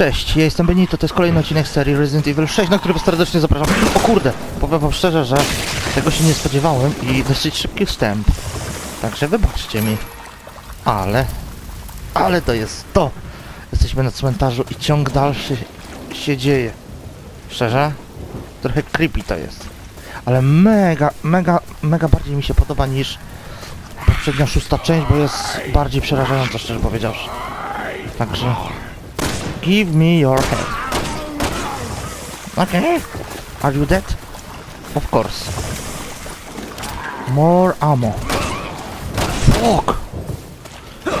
Cześć, ja jestem Benito, to jest kolejny odcinek serii Resident Evil 6, na który serdecznie zapraszam. O kurde, powiem wam szczerze, że tego się nie spodziewałem i dosyć szybki wstęp. Także wybaczcie mi. Ale, ale to jest to. Jesteśmy na cmentarzu i ciąg dalszy się dzieje. Szczerze? Trochę creepy to jest. Ale mega, mega, mega bardziej mi się podoba niż poprzednia szósta część, bo jest bardziej przerażająca, szczerze powiedziawszy. Także... Give me your head. Okay. Are you dead? Of course. More ammo. Fuck!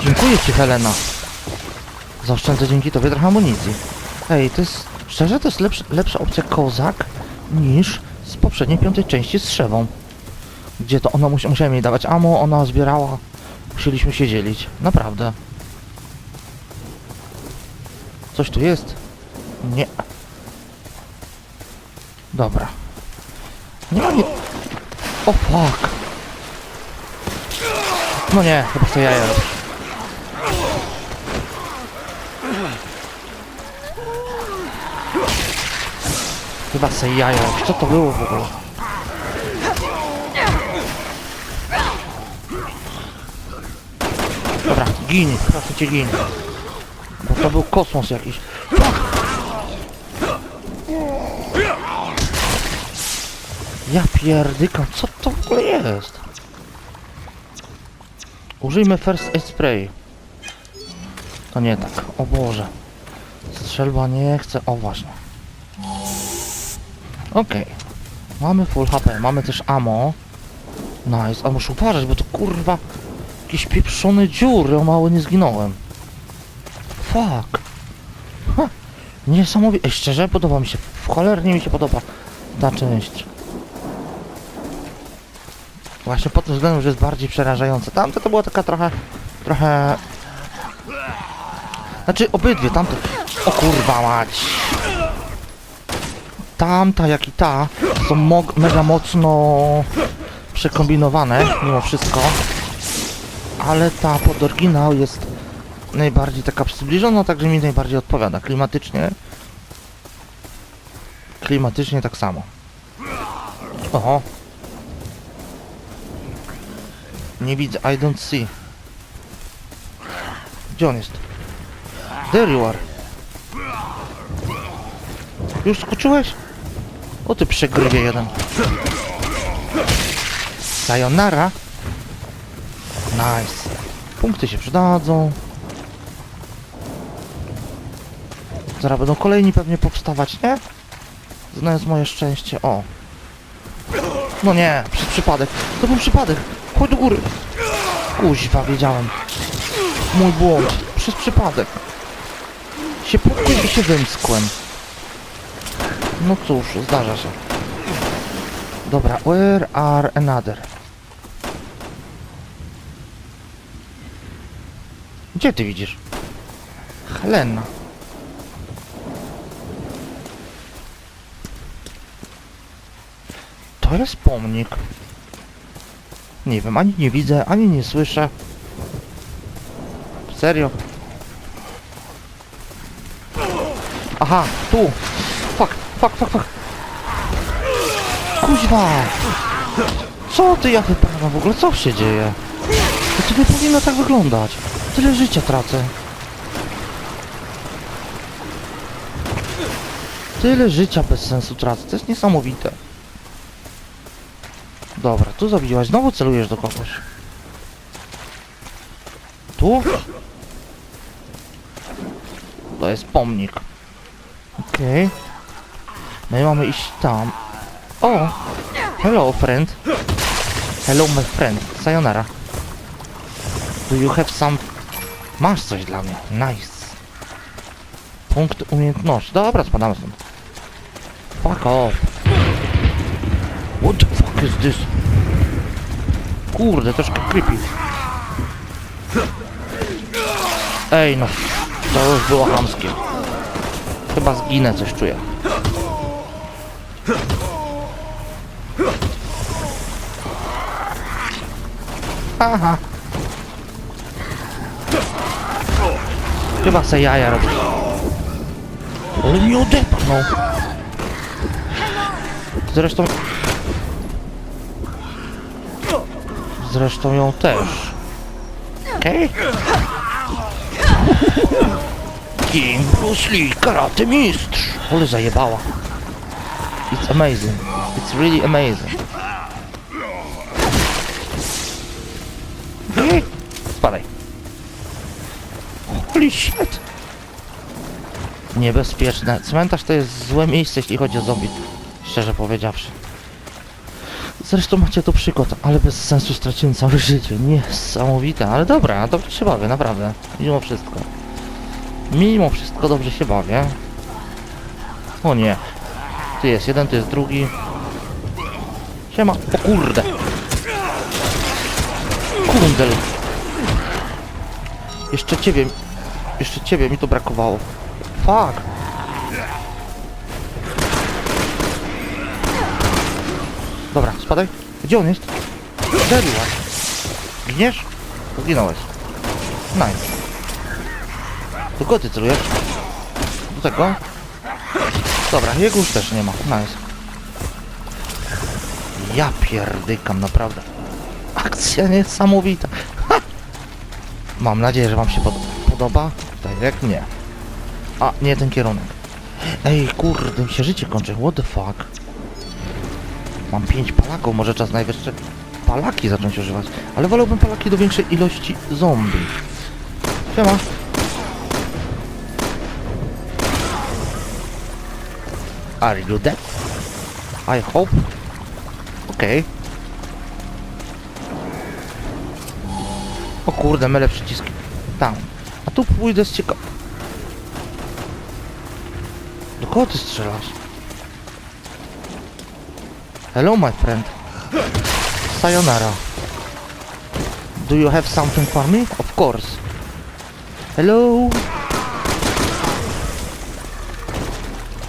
Dziękuję ci, Helena. Zaoszczędzę dzięki tobie trochę amunicji. Ej, to jest... Szczerze, to jest lepsza, opcja kozak niż z poprzedniej piątej części z Szewą. Gdzie to ona musi, musiałem jej dawać ammo, ona zbierała. Musieliśmy się dzielić. Naprawdę. Coś tu jest? Nie. Dobra. Nie ma nie... O fuck. No nie, chyba to jaja. Chyba se jaja. Co to było w ogóle? Dobra, gin, proszę cię gin. To był kosmos jakiś. Ja pierdykam, co to w ogóle jest? Użyjmy first aid spray. To nie tak, o Boże. Strzelba nie chce, o właśnie. Okej. Mamy full HP, mamy też ammo. Nice, a muszę uważać, bo to kurwa jakieś pieprzone dziury, o mało nie zginąłem. Fuck. Ha. Niesamowite. Ej, szczerze podoba mi się. Cholernie mi się podoba ta część. Właśnie pod tym względem, że jest bardziej przerażająca. Tamta to była taka trochę... Trochę... Znaczy obydwie, tamte... O kurwa mać! Tamta jak i ta są mega mocno przekombinowane mimo wszystko. Ale ta pod oryginał jest najbardziej taka przybliżona, także mi najbardziej odpowiada. Klimatycznie. Klimatycznie tak samo. Oho. Nie widzę, I don't see. Gdzie on jest? There you are. Już skoczyłeś? O ty przegrywie jeden. Sayonara. Nice. Punkty się przydadzą. Zaraz będą kolejni pewnie powstawać, nie? Znając moje szczęście. O. No nie, przez przypadek. To był przypadek. Chodź do góry. Kuźwa, wiedziałem. Mój błąd. Przez przypadek. Się pukłem i się wymskłem. No cóż, zdarza się. Dobra, where are another? Gdzie ty widzisz? Helena. To jest pomnik. Nie wiem, ani nie widzę, ani nie słyszę. Serio? Aha, tu! Fuck, fuck, fuck, fuck! Kuźwa! Co ty ja wyprawiam w ogóle? Co się dzieje? To nie powinno tak wyglądać. Tyle życia tracę. Tyle życia bez sensu tracę. To jest niesamowite. Dobra, tu zabiłaś. Znowu celujesz do kogoś. Tu? To jest pomnik. Okej. No i mamy iść tam. O! Hello, friend. Hello, my friend. Sayonara. Do you have some... Masz coś dla mnie. Nice. Punkt umiejętności. Dobra, spadamy stąd. Fuck off. What is this? Kurde, troszkę creepy. Ej no, to już było hamskie. Chyba zginę, coś czuję. Aha. Chyba se jaja robi. Ale mi odepchnął. Zresztą Zresztą ją też. Okej? King Bruce Lee, karate mistrz. Ale zajebała. It's amazing. It's really amazing. Ej, Spadaj. Holy shit. Niebezpieczne. Cmentarz to jest złe miejsce, jeśli chodzi o zombie. Szczerze powiedziawszy. Zresztą macie tu przykład, ale bez sensu straciłem całe życie. Niesamowite, ale dobra, dobrze się bawię, naprawdę. Mimo wszystko. Mimo wszystko dobrze się bawię. O nie. Tu jest jeden, tu jest drugi. Siema. O kurde. Kundel. Jeszcze ciebie. Jeszcze ciebie mi to brakowało. Fuck. Dobra, spadaj. Gdzie on jest? Zeriła. Giniesz? Zginąłeś. Nice. Do kogo ty celujesz? Do tego? Dobra, jego już też nie ma. Nice. Ja pierdykam, naprawdę. Akcja niesamowita. Ha! Mam nadzieję, że wam się pod podoba. Tak jak nie. A, nie ten kierunek. Ej, kurde, mi się życie kończy. What the fuck? Mam pięć palaków, może czas najwyższy palaki zacząć używać. Ale wolałbym palaki do większej ilości zombie. Siema. Are you dead? I hope. Okej. O kurde, mylę przyciski. Tam. A tu pójdę z ciekaw... Do kogo ty strzelasz? Hello, my friend. Sayonara. Do you have something for me? Of course. Hello.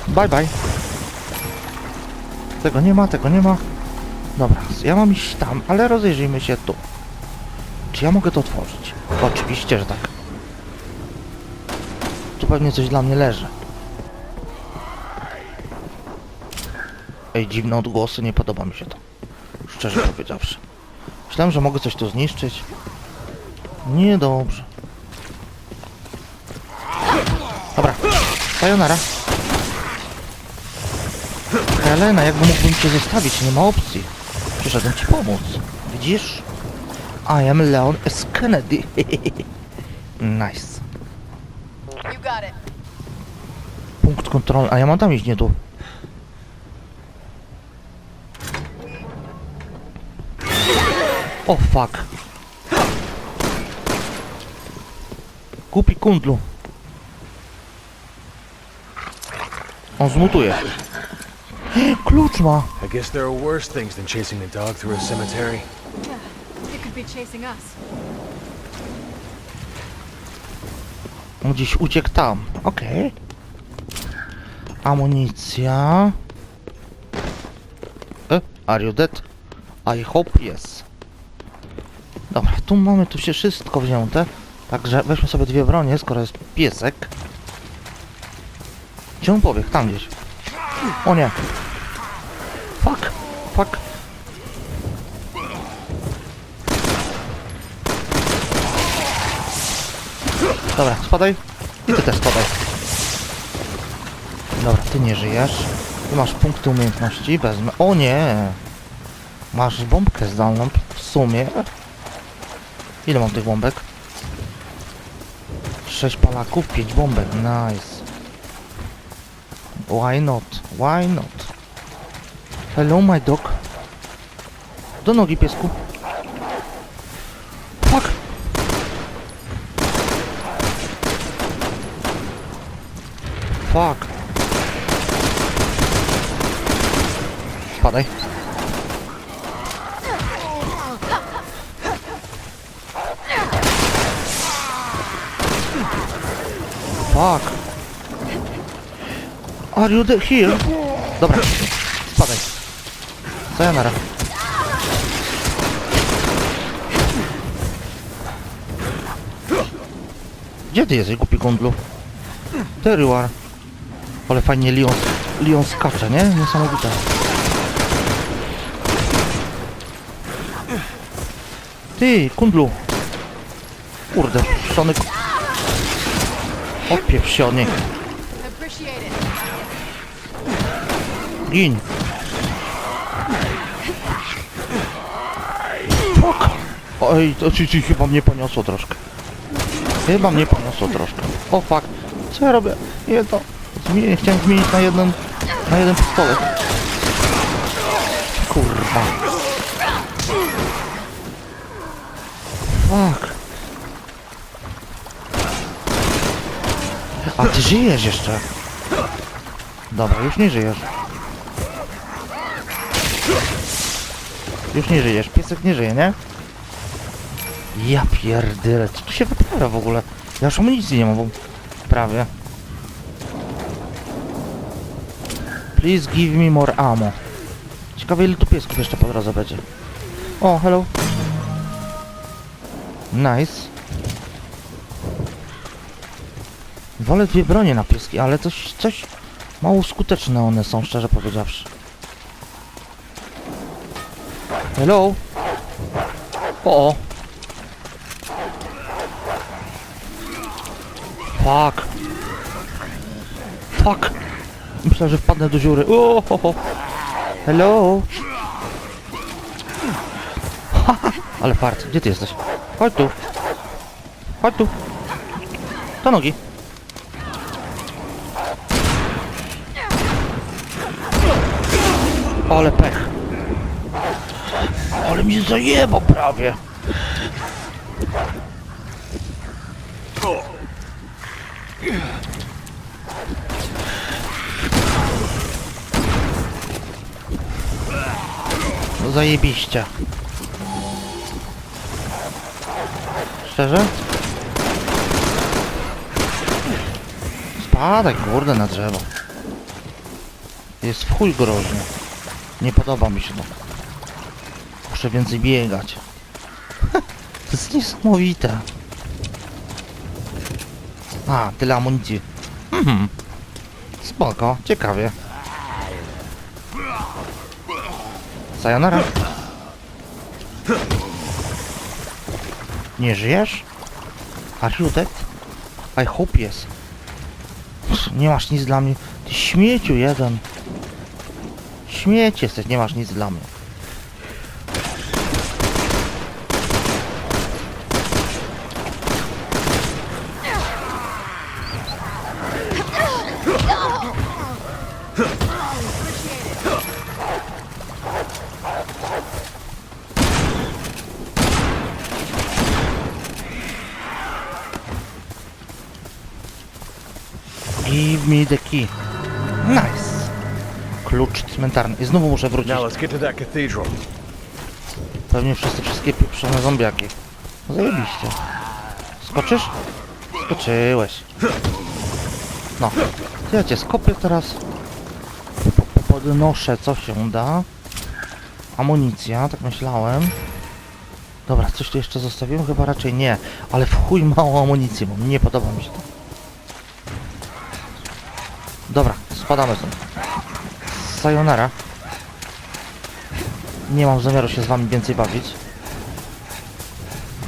Bye bye. Tego nie ma, tego nie ma. Dobra, ja mam iść tam, ale rozejrzyjmy się tu. Czy ja mogę to otworzyć? Oczywiście, że tak. Tu pewnie coś dla mnie leży. Ej, dziwne odgłosy, nie podoba mi się to. Szczerze powiedziawszy. Myślałem, że mogę coś tu zniszczyć. Niedobrze. Dobra, sayonara. Helena, jakby mógłbym cię zostawić, nie ma opcji. Przyszedłem ci pomóc. Widzisz? I am Leon S. Kennedy. nice. Punkt kontrolny. A ja mam tam iść, nie tu. O fuck. Kupi kundlu. On zmutuje. Klucz ma. I guess there are worse things than chasing a dog through a cemetery. Yeah, it could be chasing us. On gdzieś uciekł tam. Okej. Amunicja. E, are you dead? I hope yes. Tu mamy tu się wszystko wzięte. Także weźmy sobie dwie bronie, skoro jest piesek. Gdzie on pobiegł? Tam gdzieś. O nie. Fuck. Fuck. Dobra, spadaj. I ty też spadaj. Dobra, ty nie żyjesz. Ty masz punkty umiejętności, wezmę. O nie! Masz bombkę zdalną w sumie. Ile mam tych bombek? 6 palaków, 5 bombek. Nice. Why not? Why not? Hello, my dog. Do nogi, piesku. Fuck! Fuck. Spadaj. fuck? Are you the here? Dobra, spadaj. Sayonara. Gdzie ty jesteś, głupi gondlu? There you are. Ale fajnie Leon, Leon skacze, nie? Niesamowite. Ty, kundlu! Kurde, Sonic It. Gin. Fuck. Oj, to ci, ci chyba mnie poniosło troszkę. Chyba mnie poniosło troszkę. O fuck. Co ja robię? Nie to. Zmienię, chciałem zmienić na jeden, na jeden pistolet. Kurwa. Fuck. A ty żyjesz jeszcze. Dobra, już nie żyjesz. Już nie żyjesz. Piesek nie żyje, nie? Ja pierdyle, co tu się wyprawia w ogóle? Ja już amunicji nie mam, bo... Prawie. Please give me more ammo. Ciekawe ile tu piesków jeszcze po drodze będzie. O, hello. Nice. Wolę dwie bronie na pieski, ale coś, coś mało skuteczne one są, szczerze powiedziawszy. Hello? O. Fuck. Fuck. Myślę, że wpadnę do dziury. O. Hello? Haha, Ale fart, gdzie ty jesteś? Chodź tu. Chodź tu. Do nogi. Ale pech. Ale mnie zajebał prawie. No zajebiście. Szczerze? Spadaj kurde na drzewo. Jest w chuj groźnie. Nie podoba mi się to. Muszę więcej biegać. to jest niesamowite. A, tyle amunicji. Mhm. Spoko, ciekawie. Sayonara. Nie żyjesz? Are you dead? I hope yes. Nie masz nic dla mnie. Ty śmieciu jeden. Śmieć jesteś, nie masz nic dla mnie. I znowu muszę wrócić. Now let's get to that cathedral. Pewnie wszyscy wszystkie pieprzone zombiaki. No zajebiście. Skoczysz? Skoczyłeś. No. Ja cię skopię teraz. Po- po- Podnoszę co się da. Amunicja, tak myślałem. Dobra, coś tu jeszcze zostawiłem? Chyba raczej nie. Ale w chuj mało amunicji, bo nie podoba mi się to. Dobra, spadamy stąd. Sayonara. Nie mam zamiaru się z wami więcej bawić.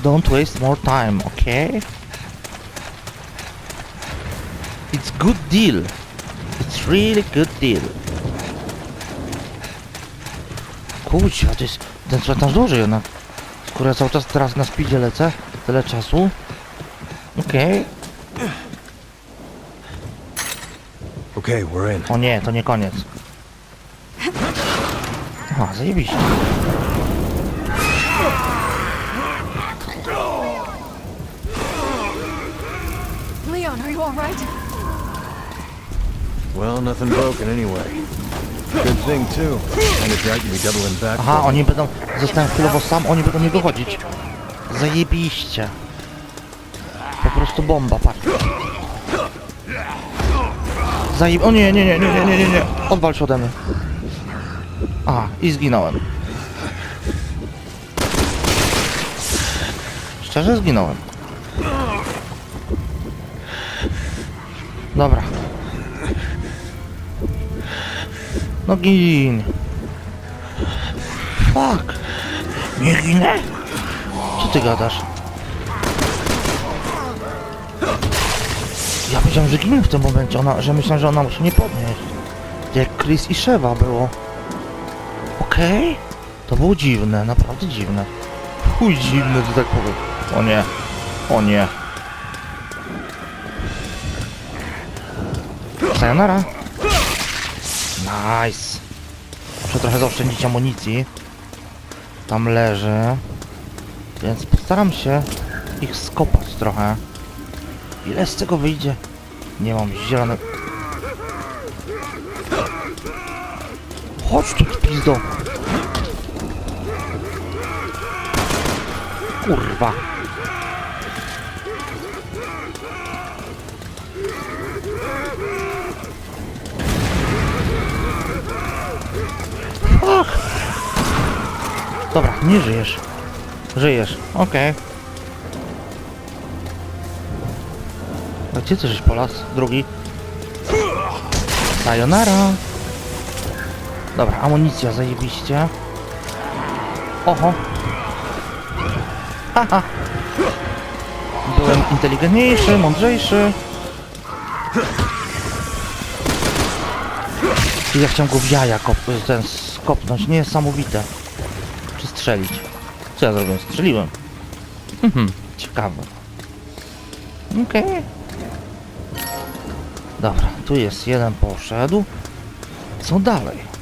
Don't waste more time, okay? It's good deal. It's really good deal. Kurczę, to jest ten cmentarz duży jednak. Skoro ja cały czas teraz na speedzie lecę, tyle czasu. Okej. Okay, we're in. O nie, to nie koniec. Aha, zajebiście. Leon, are you alright? Well, nothing broken anyway. Good thing too. And right to be doubling back. Aha, me. oni będą... Zostałem chwilowo sam, oni będą mnie dochodzić. Zajebiście. Po prostu bomba, patrz. Zajeb... O nie, nie, nie, nie, nie, nie, nie, nie. Odwal się ode mnie. A, i zginąłem. Szczerze zginąłem. Dobra. No gin. Fuck. Nie ginę? Co ty gadasz? Ja powiedziałem, że ginę w tym momencie, ona, że myślałem, że ona musi nie podnieść. Jak Chris i Sheva było. Okej? To było dziwne, naprawdę dziwne. Chuj dziwne, że tak powiem. O nie. O nie. Sayonara. Nice. Muszę trochę zaoszczędzić amunicji. Tam leży. Więc postaram się ich skopać trochę. Ile z tego wyjdzie? Nie mam zielonego... Chodź tu, pizdo. Kurwa. Fuck. Dobra, nie żyjesz. Żyjesz, okej. A gdzie ty żeś po las? Drugi. Sayonara. Dobra, amunicja zajebiście. Oho. Haha. Byłem inteligentniejszy, mądrzejszy. I ja chciałem go w jaja kop ten skopnąć, niesamowite. Czy strzelić? Co ja zrobiłem? Strzeliłem. Mhm, ciekawe. Okej. Dobra, tu jest jeden poszedł. Co dalej?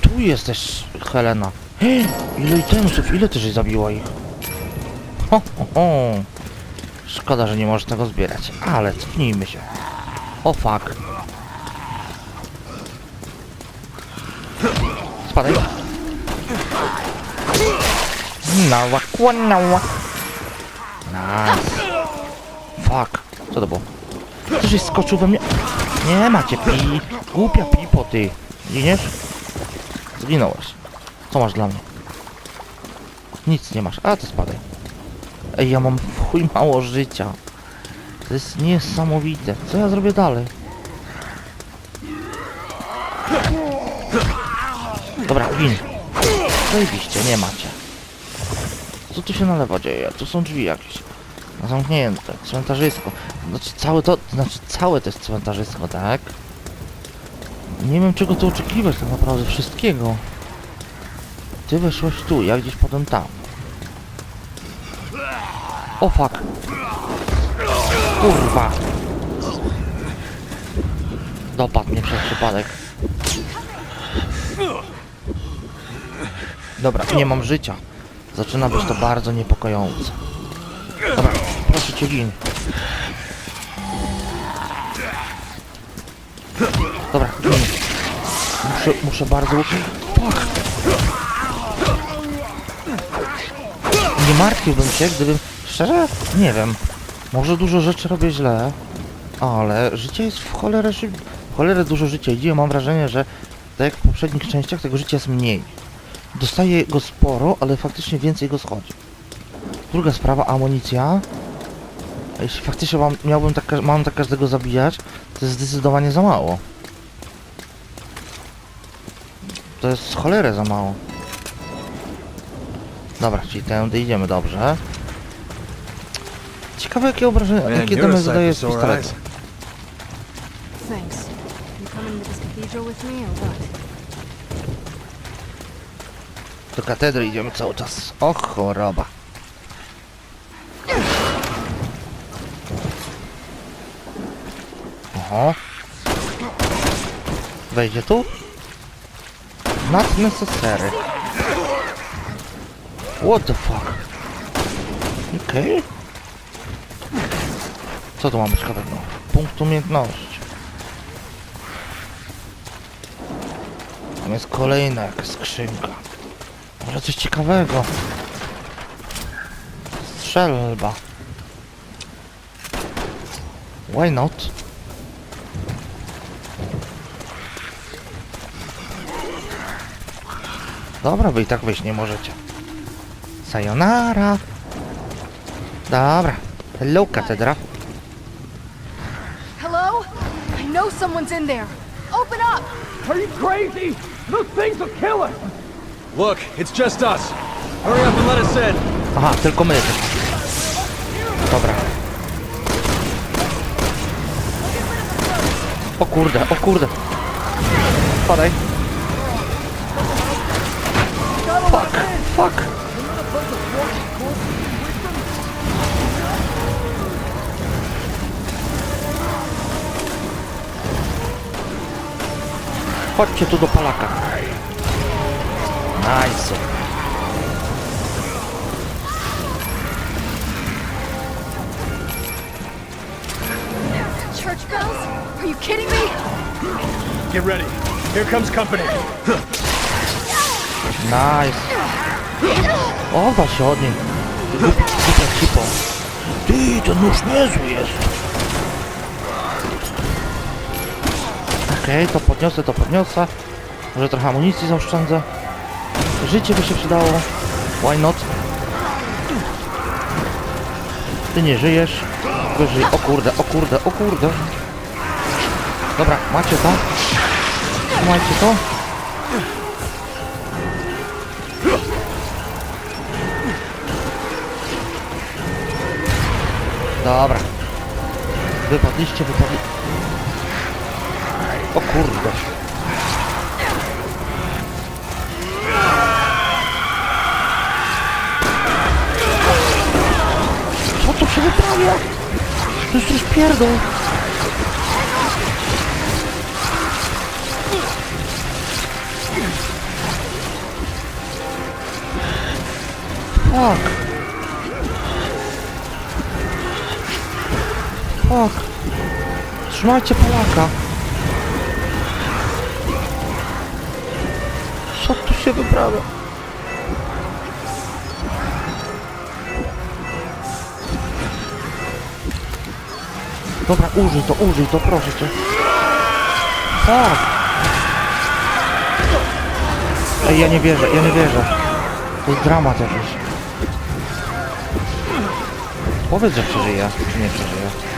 Tu jesteś, Helena. Ile itemsów, ile ty żeś zabiła ich? Ho, ho, ho. Szkoda, że nie możesz tego zbierać, ale cofnijmy się. O fuck. Spadaj. Nała, kłanała. Nice. Fuck. Co to było? Żeś skoczył we mnie? Nie macie pi. Głupia pipo ty. Giniesz? Zginąłeś. Co masz dla mnie? Nic nie masz. A, to spadaj. Ej, ja mam chuj mało życia. To jest niesamowite. Co ja zrobię dalej? Dobra, gin. Zajebiście, nie macie. Co tu się na lewo dzieje? Tu są drzwi jakieś. Zamknięte. Cmentarzysko. Znaczy całe to... Znaczy całe to jest cmentarzysko, tak? Nie wiem czego tu oczekiwać tak naprawdę. Wszystkiego. Ty weszłeś tu, ja gdzieś potem tam. O fuck. Kurwa. Dopadł mnie przez przypadek. Dobra, nie mam życia. Zaczyna być to bardzo niepokojące. Dobra, proszę cię gin. Dobra, gin. Muszę, muszę bardzo... Fuck. Nie martwiłbym się, gdybym... Szczerze? Nie wiem. Może dużo rzeczy robię źle, ale życie jest w cholerę w cholerę dużo życia idzie. Mam wrażenie, że tak jak w poprzednich częściach tego życia jest mniej. Dostaję go sporo, ale faktycznie więcej go schodzi. Druga sprawa, amunicja. Jeśli faktycznie mam, miałbym tak, mam tak każdego zabijać, to jest zdecydowanie za mało. To jest cholerę za mało. Dobra, czyli tędy idziemy dobrze. Ciekawe jakie obrażenia, Man, jakie sight zadaje z pistoletu. eyes. Thanks. You coming to this cathedral with me or what? Do katedry idziemy cały czas. O choroba. Oho. Wejdzie tu? Not necessary. What the fuck? Okej. Co tu mamy ciekawego? Punkt umiejętności. Tam jest kolejna jakaś skrzynka. Może coś ciekawego. Strzelba. Why not? Dobra, wy i tak wyjść nie możecie. Sayonara. Dobra. Hello, katedra. someone's in there. Open up! Are you crazy? Those things will kill us! Look, it's just us. Hurry up and let us in. Aha, tylko my. Dobra. O kurde, o kurde. Padaj. Fuck, fuck. Chodźcie tu do Palaka. Nice. Church bells? Are you kidding me? Get ready. Here comes company. Nice. Od niej. Głupi, głupia cipo. Ty, ten nóż niezły jest. Okej, to podniosę, to podniosę. Może trochę amunicji zaoszczędzę. Życie by się przydało. Why not? Ty nie żyjesz. Tylko żyj. O kurde, o kurde, o kurde. Dobra, macie to? Trzymajcie to. Dobra. Wypadliście, wypadli... O kurde. Co tu się wyprawia? To jest już pierdol. Fuck. Fuck. Trzymajcie Polaka. Co tu się wyprawia? Dobra, użyj to, użyj to, proszę cię. Fuck. Ej, ja nie wierzę, ja nie wierzę. To jest dramat jakiś. Powiedz, że przeżyje, czy nie przeżyje.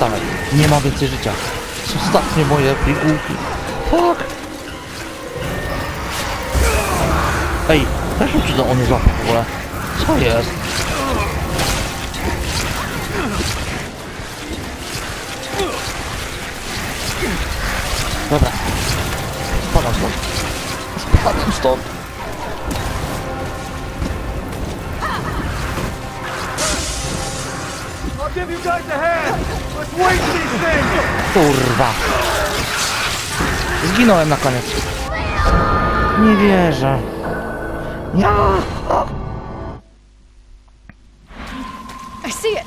Wstawaj. Nie ma więcej życia. Ostatnie moje pigułki. Fuck! Ej, weź czy to on złapie w ogóle. Co jest? Dobra. Spadam stąd. Spadam stąd. I'll give you guys a hand. Kurwa. Zginąłem na koniec. Nie wierzę. Ja.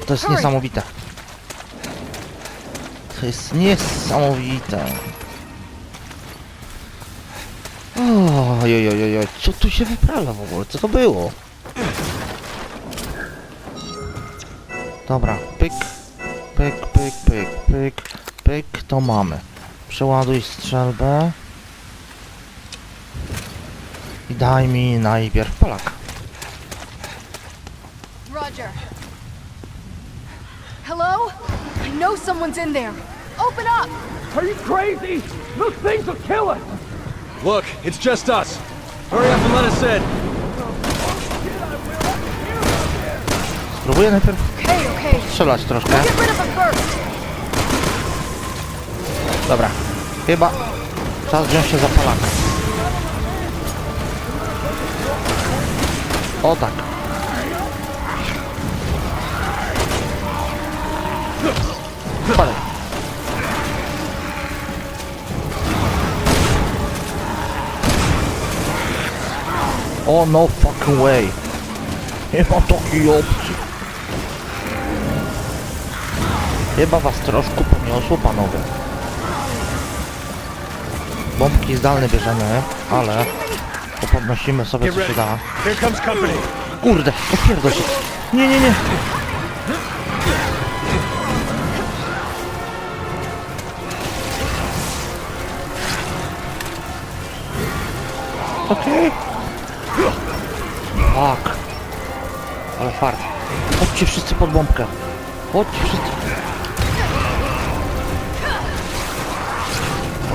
To jest niesamowite. To jest niesamowite. Oj, oj, oj, oj, co tu się wyprawia w ogóle? Co to było? Dobra, pyk, pyk, pyk, pyk, to mamy. Przeładuj strzelbę. I daj mi najpierw Polaka. Roger. Hello? I know someone's in there. Open up! Are you crazy? Those things will kill us. Look, it's just us. Hurry up and let us in. Spróbuję najpierw strzelać troszkę. Dobra, chyba czas wziąć się za palaka. O tak. Spadaj. O no fucking way. Nie ma takiej opcji. Chyba was troszkę poniosło, panowie. Bombki zdalne bierzemy, ale podnosimy sobie co się da. Kurde, opierdol się. Nie, nie, nie. Okej. Fuck. Ale fart. Chodźcie wszyscy pod bombkę. Chodźcie wszyscy.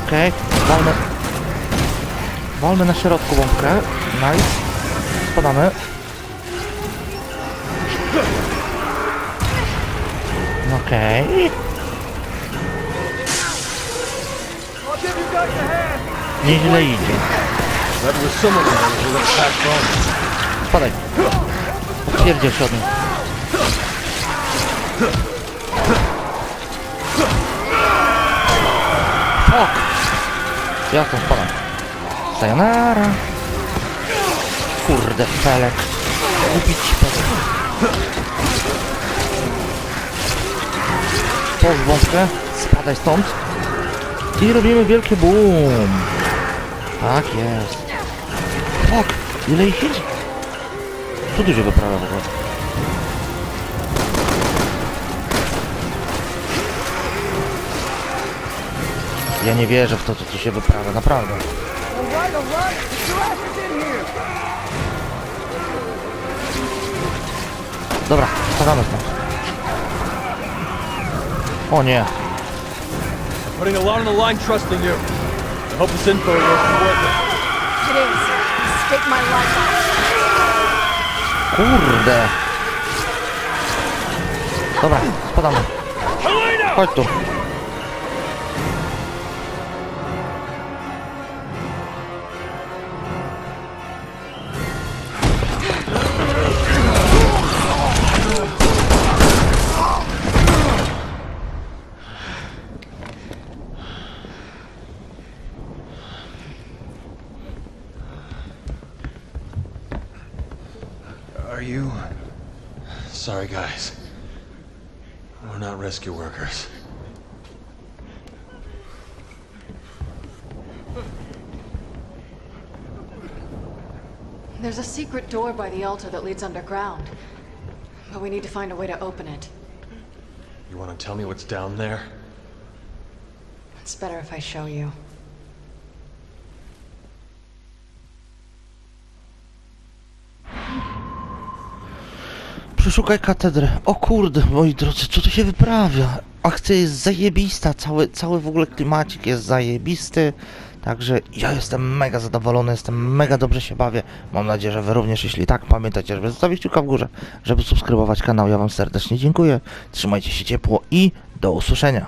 Okej, walmy. Walmy na środku bombkę. Nice. Spadamy. Okej. Hand. Nieźle idzie. Spadaj. Pierdziel się od nich. Fuck! Ja tam spadam. Sayonara. Kurde, felek. Kupić felek. Połóż wątkę. Spadaj stąd. I robimy wielkie boom. Tak jest. Fuck! Ile ich idzie? Tu dużo wyprawia w ogóle. Ja nie wierzę w to, co tu się wyprawia, naprawdę. Dobra, spadamy stąd. O nie, Putting a lot on the line trusting you. I hope this info is worth it. It is. Stake my life on it. kurde. Dobra, spadamy. Chodź tu. Sorry, guys. We're not rescue workers. There's a secret door by the altar that leads underground. But we need to find a way to open it. You want to tell me what's down there? It's better if I show you. Przeszukaj katedrę. O kurde, moi drodzy, co tu się wyprawia? Akcja jest zajebista, cały, cały w ogóle klimacik jest zajebisty. Także ja jestem mega zadowolony, jestem mega dobrze się bawię. Mam nadzieję, że wy również, jeśli tak, pamiętajcie, żeby zostawić kciuka w górze, żeby subskrybować kanał. Ja wam serdecznie dziękuję. Trzymajcie się ciepło i do usłyszenia.